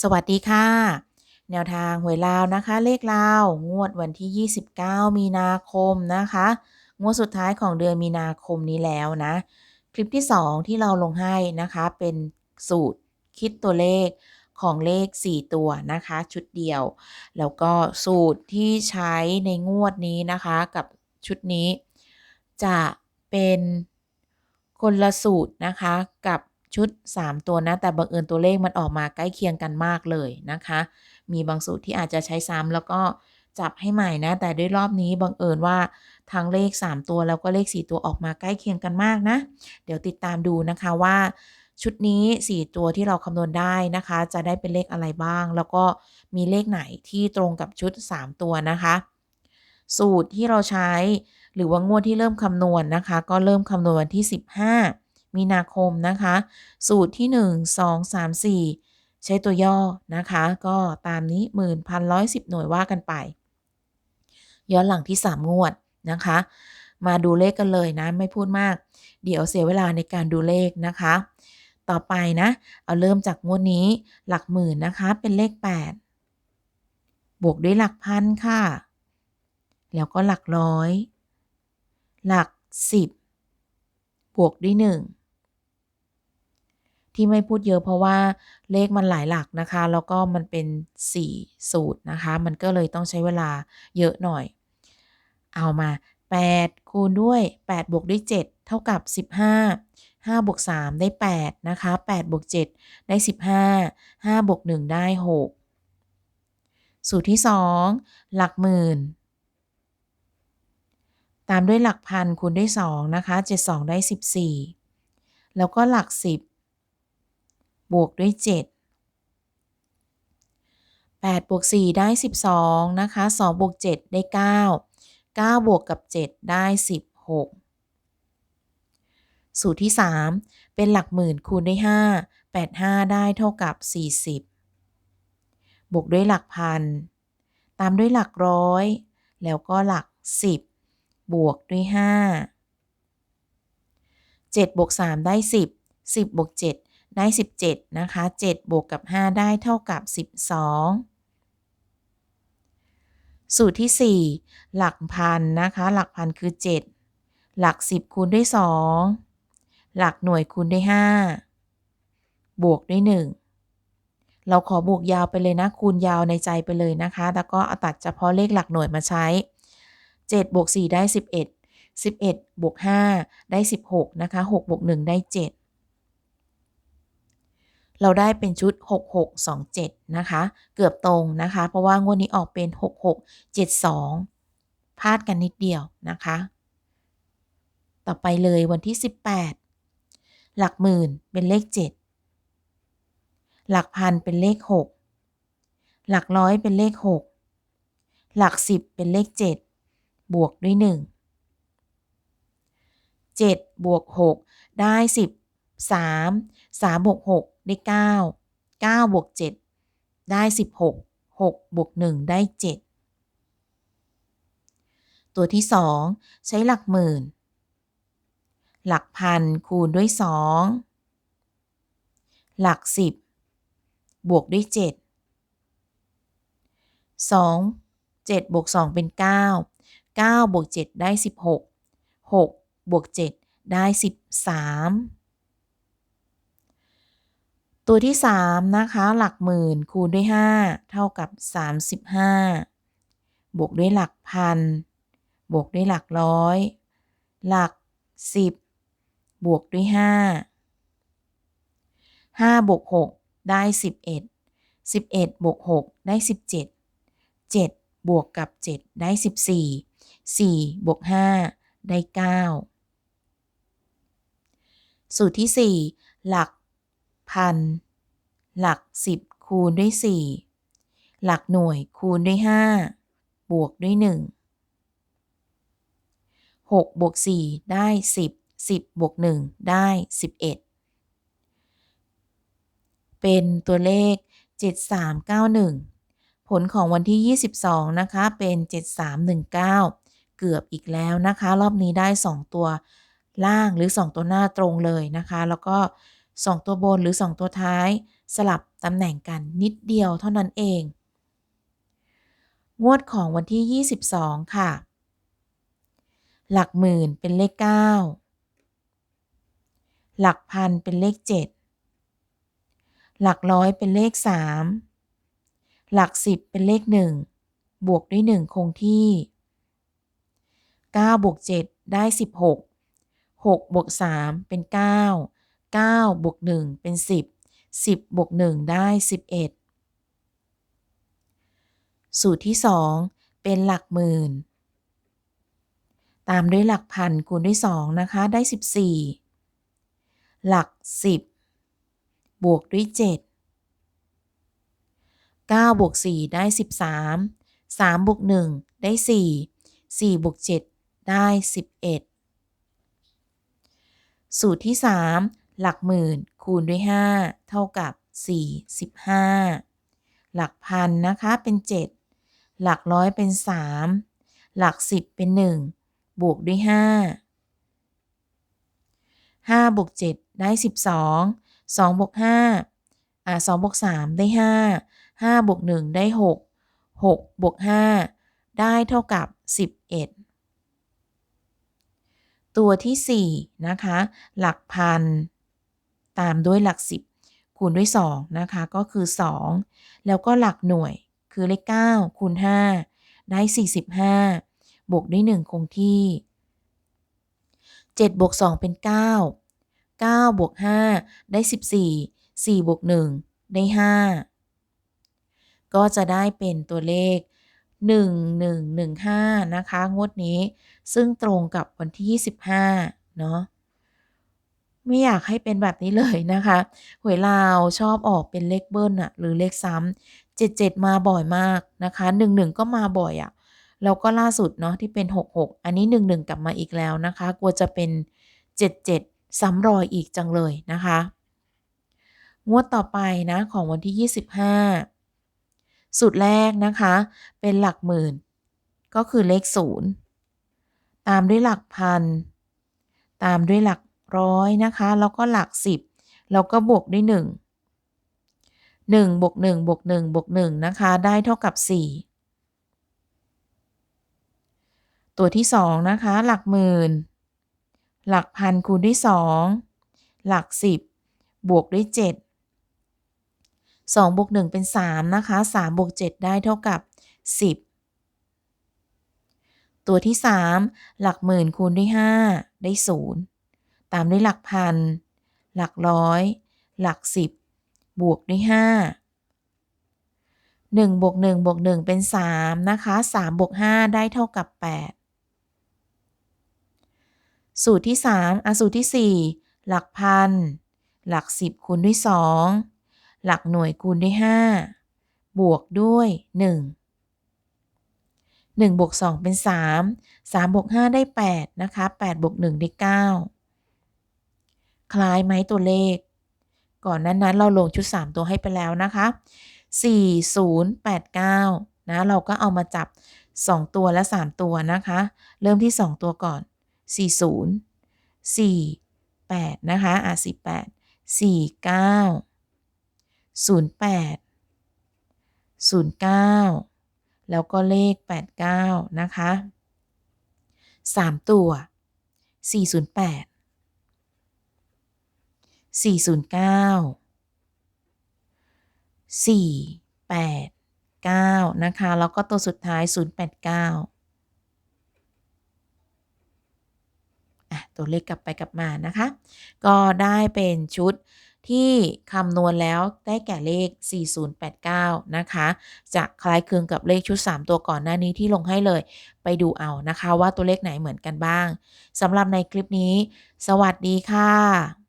สวัสดีค่ะ แนวทางหวยลาวนะคะ เลขลาว งวดวันที่ 29 มีนาคมนะคะ งวดสุดท้ายของเดือนมีนาคมนี้แล้วนะ คลิปที่ 2 ที่เราลงให้นะคะ เป็นสูตรคิดตัวเลขของเลข 4 ตัวนะคะ ชุดเดียว แล้วก็สูตรที่ใช้ในงวดนี้นะคะกับชุดนี้ จะเป็นคนละสูตรนะคะกับ ชุด 3 ตัวนะ แต่บังเอิญตัวเลขมันออกมาใกล้เคียงกันมากเลยนะคะ มีบางสูตรที่อาจจะใช้ซ้ำแล้วก็จับให้ใหม่นะ แต่ด้วยรอบนี้บังเอิญว่าทั้งเลข 3 ตัวแล้วก็เลข 4 ตัวออกมาใกล้เคียงกันมากนะ เดี๋ยวติดตามดูนะคะว่าชุดนี้ 4 ตัวที่เราคำนวณได้นะคะ จะได้เป็นเลขอะไรบ้าง แล้วก็มีเลขไหนที่ตรงกับชุด 3 ตัวนะคะ สูตรที่เราใช้หรือว่างวดที่เริ่มคำนวณนนะคะ ก็เริ่มคำนวณวันที่ 15 มีนาคมนะคะ สูตรที่ 1 2 3 4 ใช้ตัวย่อนะคะ ก็ตามนี้หมื่นพันร้อยสิบหน่วยว่ากันไป ย้อนหลังที่ 3 งวดนะคะ มาดูเลขกันเลยนะ ไม่พูดมาก เดี๋ยวเสียเวลาในการดูเลขนะคะ ต่อไปนะ เอาเริ่มจากงวดนี้หลักหมื่นนะคะเป็นเลข 8 บวกด้วยหลักพันค่ะ แล้วก็หลักร้อย หลัก10บวกด้วย 1 ที่ไม่พูดเยอะเพราะว่าเลขมันหลายหลักนะคะ แล้วก็มันเป็น 4 สูตรนะคะ มันก็เลยต้องใช้เวลาเยอะหน่อย เอามา 8 คูณด้วย 8 บวกด้วย 7 เท่ากับ 15 5บวก3ได้ 8 นะคะ8บวก7ได้ 15 5บวก1ได้ 6 สูตรที่ 2 หลักหมื่น ตามด้วยหลักพันคูณด้วย2นะคะ 7 2 ได้ 14 แล้วก็หลัก 10 บวกด้วย 7 8บวก4ได้ 12 นะคะ2บวก7ได้ 9 9 บวกกับ 7 ได้ 16 สูตรที่ 3 เป็นหลักหมื่นคูณด้วย5 8 5 ได้เท่ากับ 40 บวกด้วยหลักพัน ตามด้วยหลักร้อย แล้วก็หลัก 10 บวกด้วย 5 7บวก3ได้ 10 10บวก7 ได้ 17 นะคะ 7 บวกกับ 5 ได้เท่ากับ 12 สูตรที่ 4 หลักพันนะคะ หลักพันคือ 7 หลัก 10 คูณด้วย 2 หลักหน่วยคูณด้วย 5 บวกด้วย 1 เราขอบวกยาวไปเลยนะ คูณยาวในใจไปเลยนะคะ แล้วก็เอาตัดเฉพาะเลขหลักหน่วยมาใช้ 7 บวก 4 ได้ 11 11 บวก 5 ได้ 16 นะคะ 6 บวก 1 ได้ 7 เราได้เป็นชุด 6627 นะคะ เกือบตรงนะคะ เพราะว่างวดนี้ออกเป็น 6672 พลาดกันนิดเดียวนะคะ ต่อไปเลยวันที่ 18 หลักหมื่นเป็นเลข 7 หลักพันเป็นเลข 6 หลักร้อยเป็นเลข 6 หลัก 10 เป็นเลข 7 บวกด้วย 1 7 บวก 6 ได้ 10 3 3บวก6 ได้ 9 9 บวก 7 ได้ 16 6 บวก 1 ได้ 7 ตัวที่ 2 ใช้หลักหมื่น หลักพันคูณด้วย 2 หลัก 10 บวกด้วย 7 2 7บวก2เป็น 9 9บวก7ได้ 16 6บวก7ได้ 13 ตัวที่ 3 นะคะ หลักหมื่นคูณด้วย 5 เท่ากับ 35 บวกด้วยหลักพัน บวกด้วยหลักร้อย หลัก 10 บวกด้วย 5 5 บวก 6 ได้ 11 11 บวก 6 ได้ 17 7 บวกกับ 7 ได้ 14 4 บวก 5 ได้ 9 สูตรที่ 4 หลัก พัน หลัก10คูณด้วย4หลักหน่วยคูณด้วย5บวกด้วย1 6บวก4ได้10 10บวก1ได้11เป็นตัวเลข 7391 ผลของวันที่ 22 นะคะ เป็น 7319 เกือบอีกแล้วนะคะ รอบนี้ได้ 2 ตัวล่างหรือ 2 ตัวหน้าตรงเลยนะคะ แล้วก็ 2 ตัวบนหรือ 2 ตัวท้าย สลับตำแหน่งกันนิดเดียวเท่านั้นเอง งวดของวันที่ 22 ค่ะ หลักหมื่นเป็นเลข 9 หลักพันเป็นเลข 7 หลักร้อยเป็นเลข 3 หลักสิบเป็นเลข 1 บวกด้วย 1 คงที่ 9 บวก 7 ได้ 16 6 บวก 3 เป็น 9 9 บวก 1 เป็น 10 10 บวก 1 ได้ 11 สูตรที่ 2 เป็นหลักหมื่น ตามด้วยหลักพันคูณด้วย 2 นะคะ ได้ 14 หลัก 10 บวกด้วย 7 9 บวก 4 ได้ 13 3 บวก 1 ได้ 4 4 บวก 7 ได้ 11 สูตรที่ 3 หลักหมื่นคูณด้วย 5 เท่ากับ4 15หลักพันนะคะเป็น 7 หลักร้อยเป็น 3 หลัก 10 เป็น 1 บวกด้วย 5 5บวก7ได้ 12 2บวก5อ่า2บวก3ได้ 5 5บวก1ได้ 6 6บวก5ได้เท่ากับ 11 ตัวที่ 4 นะคะ หลักพัน ตามด้วยหลัก 10 คูณด้วย 2 นะคะ ก็คือ 2 แล้วก็หลักหน่วยคือเลข 9 คูณ 5 ได้ 45 บวกด้วย 1 คงที่ 7 บวก 2 เป็น 9 9 บวก 5 ได้ 14 4 บวก 1 ได้ 5 ก็จะได้เป็นตัวเลข 1115 นะคะ งวดนี้ซึ่งตรงกับวันที่ 25 เนาะ ไม่อยากให้เป็นแบบนี้เลยนะคะหวยลาวชอบออกเป็นเลขเบิ้ลอะหรือเลขซ้ำ77มาบ่อยมากนะคะ11ก็มาบ่อยอะแล้วก็ล่าสุดเนาะที่เป็น 66 อันนี้ 11 กลับมาอีกแล้วนะคะ กลัวจะเป็น 77 ซ้ำรอยอีกจังเลยนะคะ งวดต่อไปนะของวันที่ 25สูตรแรกนะคะ เป็นหลักหมื่น ก็คือเลข 0 ตามด้วยหลักพัน ตามด้วยหลัก ร้อยนะคะ แล้วก็หลัก10แล้วก็บวกด้วย1 1บวก1บวก1บวก1นะคะ ได้เท่ากับ4ตัวที่2นะคะ หลักหมื่น หลักพันคูณด้วย2หลัก10บวกด้วย7 2บวก1เป็น3นะคะ3บวก7ได้เท่ากับ10ตัวที่3หลักหมื่นคูณด้วย5ได้0ตามด้วยหลักพัน หลักร้อย หลัก10บวกด้วย5 1บวก1บวก1เป็น3นะคะ3บวก5ได้เท่ากับ8สูตรที่3อะสูตรที่4หลักพัน หลัก10คูณด้วย2หลักหน่วยคูณด้วย5บวกด้วย1 1บวก2เป็น3 3บวก5ได้8นะคะ8บวก1ได้9 คล้ายไหมตัวเลข ก่อนนั้นนั้นเราลงชุด 3 ตัวให้ไปแล้วนะคะ 4089 นะ เราก็เอามาจับ 2 ตัวและ 3 ตัวนะคะ เริ่มที่ 2 ตัวก่อน 40 48 นะคะอะ48 49 08 09 แล้วก็เลข 89 นะคะ 3 ตัว 408 409 489 นะคะ แล้วก็ตัวสุดท้าย 089ตัวเลขกลับไปกลับมานะคะ ก็ได้เป็นชุดที่คำนวณแล้วได้แก่เลข 4089 นะคะ จะคล้ายคลึงกับเลขชุด 3 ตัวก่อนหน้านี้ที่ลงให้เลย ไปดูเอานะคะว่าตัวเลขไหนเหมือนกันบ้างสำหรับในคลิปนี้ สวัสดีค่ะ